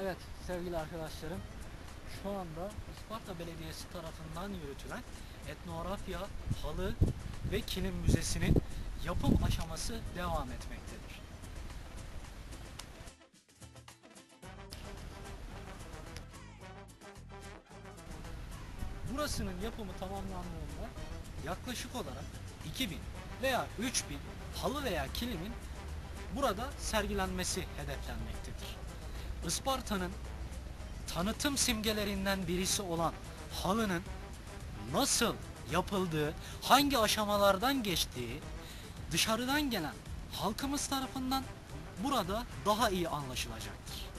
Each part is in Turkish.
Evet sevgili arkadaşlarım şu anda Isparta Belediyesi tarafından yürütülen etnografya, halı ve kilim müzesinin yapım aşaması devam etmektedir. Burasının yapımı tamamlandığında yaklaşık olarak 2000 veya 3000 halı veya kilimin burada sergilenmesi hedeflenmektedir. Isparta'nın tanıtım simgelerinden birisi olan halının nasıl yapıldığı, hangi aşamalardan geçtiği dışarıdan gelen halkımız tarafından burada daha iyi anlaşılacaktır.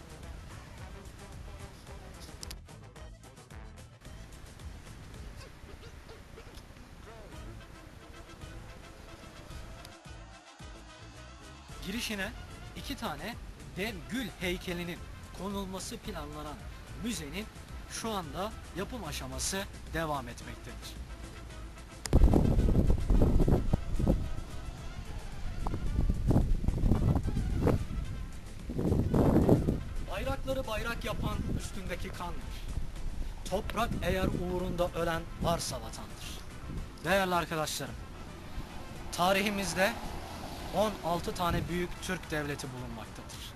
Girişine iki tane dev gül heykelinin konulması planlanan müzenin şu anda yapım aşaması devam etmektedir. Bayrakları bayrak yapan üstündeki kandır. Toprak eğer uğrunda ölen varsa vatandır. Değerli arkadaşlarım, tarihimizde 16 tane büyük Türk devleti bulunmaktadır.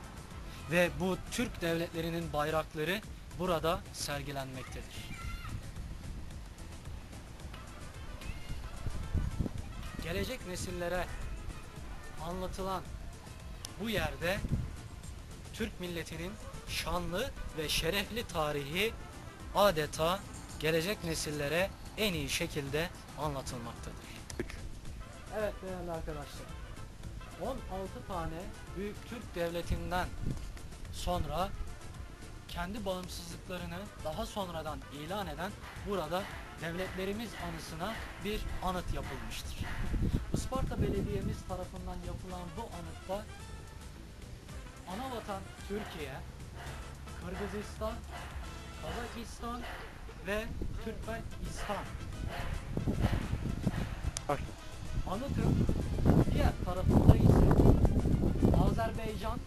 Ve bu Türk devletlerinin bayrakları burada sergilenmektedir. Gelecek nesillere anlatılan bu yerde Türk milletinin şanlı ve şerefli tarihi adeta gelecek nesillere en iyi şekilde anlatılmaktadır. Evet değerli arkadaşlar. 16 tane büyük Türk devletinden sonra kendi bağımsızlıklarını daha sonradan ilan eden burada devletlerimiz anısına bir anıt yapılmıştır. Isparta Belediyemiz tarafından yapılan bu anıtta anavatan Türkiye, Kırgızistan, Kazakistan ve Türkmenistan Anıtın diğer tarafında ise Azerbaycan,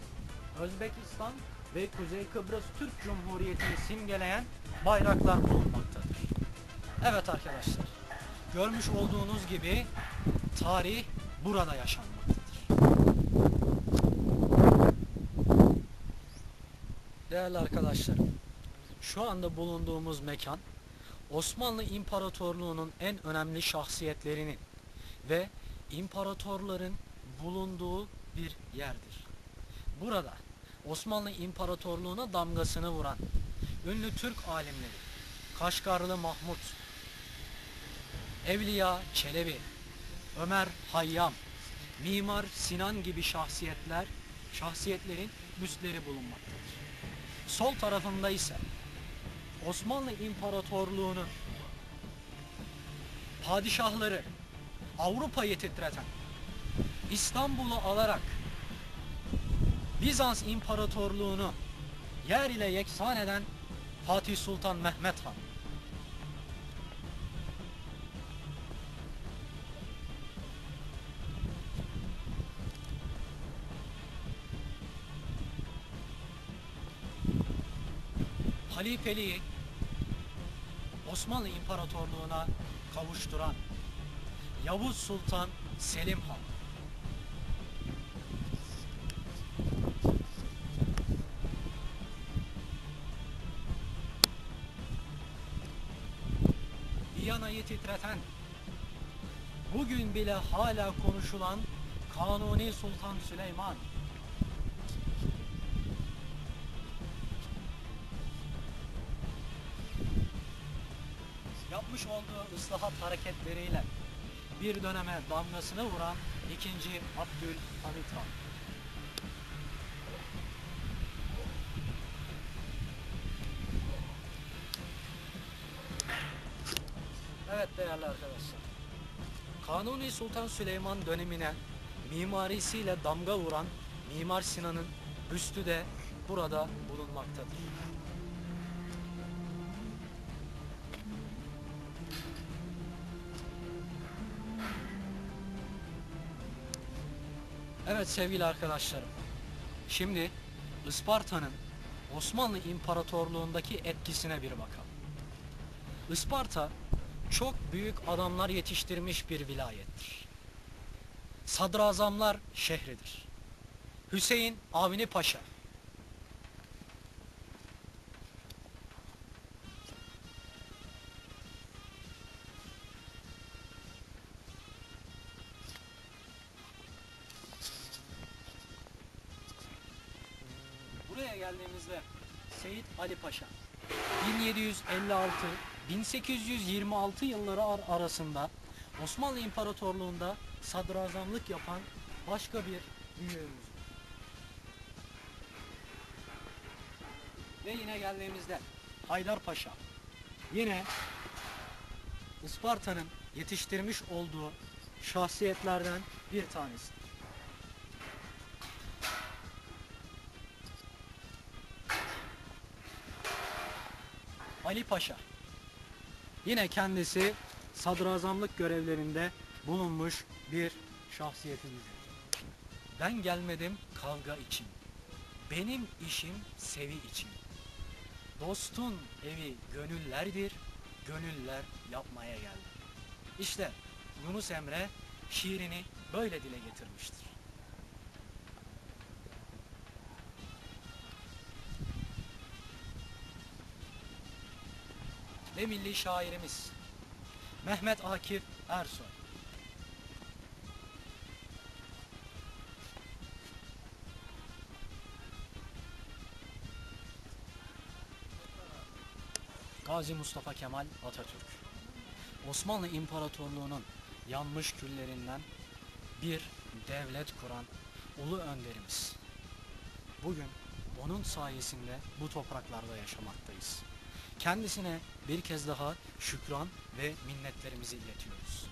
Özbekistan ve Kuzey Kıbrıs Türk Cumhuriyeti'ni simgeleyen bayraklar bulunmaktadır. Evet arkadaşlar, görmüş olduğunuz gibi tarih burada yaşanmaktadır. Değerli arkadaşlarım, şu anda bulunduğumuz mekan Osmanlı İmparatorluğu'nun en önemli şahsiyetlerinin ve imparatorların bulunduğu bir yerdir. Burada Osmanlı İmparatorluğu'na damgasını vuran ünlü Türk alimleri Kaşgarlı Mahmut, Evliya Çelebi, Ömer Hayyam, Mimar Sinan gibi şahsiyetler, şahsiyetlerin büstleri bulunmaktadır. Sol tarafında ise Osmanlı İmparatorluğu'nun padişahları Avrupa'yı titreten İstanbul'u alarak Bizans İmparatorluğunu yer ile yeksan eden Fatih Sultan Mehmet Han. halifeliği Osmanlı İmparatorluğu'na kavuşturan Yavuz Sultan Selim Han. Viyana'yı titreten, bugün bile hala konuşulan Kanuni Sultan Süleyman. yapmış olduğu ıslahat hareketleriyle bir döneme damgasını vuran 2. Abdülhamit Han. Evet değerli arkadaşlar. Kanuni Sultan Süleyman dönemine mimarisiyle damga vuran Mimar Sinan'ın büstü de burada bulunmaktadır. Evet sevgili arkadaşlarım. Şimdi Isparta'nın Osmanlı İmparatorluğundaki etkisine bir bakalım. Isparta çok büyük adamlar yetiştirmiş bir vilayettir. Sadrazamlar şehridir. Hüseyin Avni Paşa. Buraya geldiğimizde Seyit Ali Paşa 1756-1826 yılları ar- arasında Osmanlı İmparatorluğu'nda sadrazamlık yapan başka bir büyüğümüz. Ve yine geldiğimizde Haydar Paşa yine Isparta'nın yetiştirmiş olduğu şahsiyetlerden bir tanesi. Ali Paşa. Yine kendisi sadrazamlık görevlerinde bulunmuş bir şahsiyetimizdir. Ben gelmedim kavga için. Benim işim sevi için. Dostun evi gönüllerdir, gönüller yapmaya geldi. İşte Yunus Emre şiirini böyle dile getirmiştir. Ve milli şairimiz Mehmet Akif Ersoy. Gazi Mustafa Kemal Atatürk. Osmanlı İmparatorluğu'nun yanmış küllerinden bir devlet kuran ulu önderimiz. Bugün onun sayesinde bu topraklarda yaşamaktayız. Kendisine bir kez daha şükran ve minnetlerimizi iletiyoruz.